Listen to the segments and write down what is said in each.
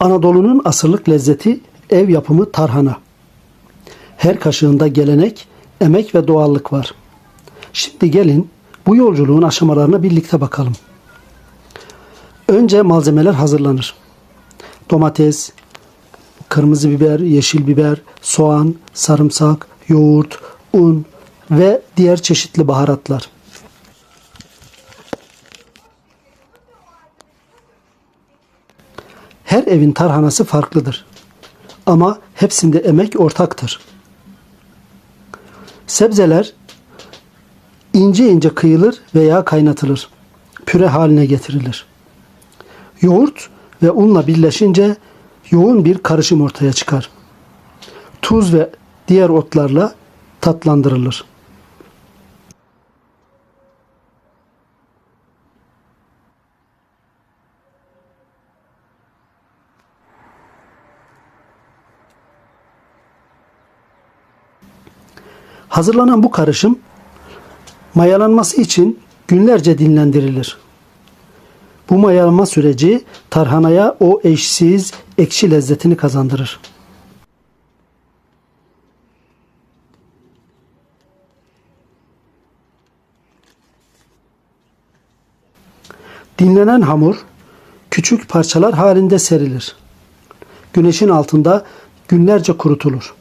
Anadolu'nun asırlık lezzeti ev yapımı tarhana. Her kaşığında gelenek, emek ve doğallık var. Şimdi gelin bu yolculuğun aşamalarına birlikte bakalım. Önce malzemeler hazırlanır. Domates, kırmızı biber, yeşil biber, soğan, sarımsak, yoğurt, un ve diğer çeşitli baharatlar. Her evin tarhanası farklıdır. Ama hepsinde emek ortaktır. Sebzeler ince ince kıyılır veya kaynatılır. Püre haline getirilir. Yoğurt ve unla birleşince yoğun bir karışım ortaya çıkar. Tuz ve diğer otlarla tatlandırılır. Hazırlanan bu karışım mayalanması için günlerce dinlendirilir. Bu mayalanma süreci tarhanaya o eşsiz ekşi lezzetini kazandırır. Dinlenen hamur küçük parçalar halinde serilir. Güneşin altında günlerce kurutulur.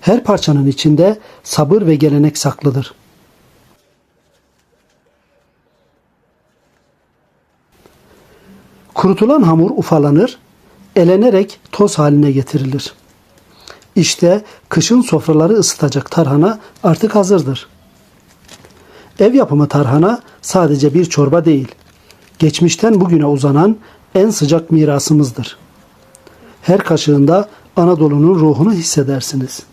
Her parçanın içinde sabır ve gelenek saklıdır. Kurutulan hamur ufalanır, elenerek toz haline getirilir. İşte kışın sofraları ısıtacak tarhana artık hazırdır. Ev yapımı tarhana sadece bir çorba değil, geçmişten bugüne uzanan en sıcak mirasımızdır. Her kaşığında Anadolu'nun ruhunu hissedersiniz.''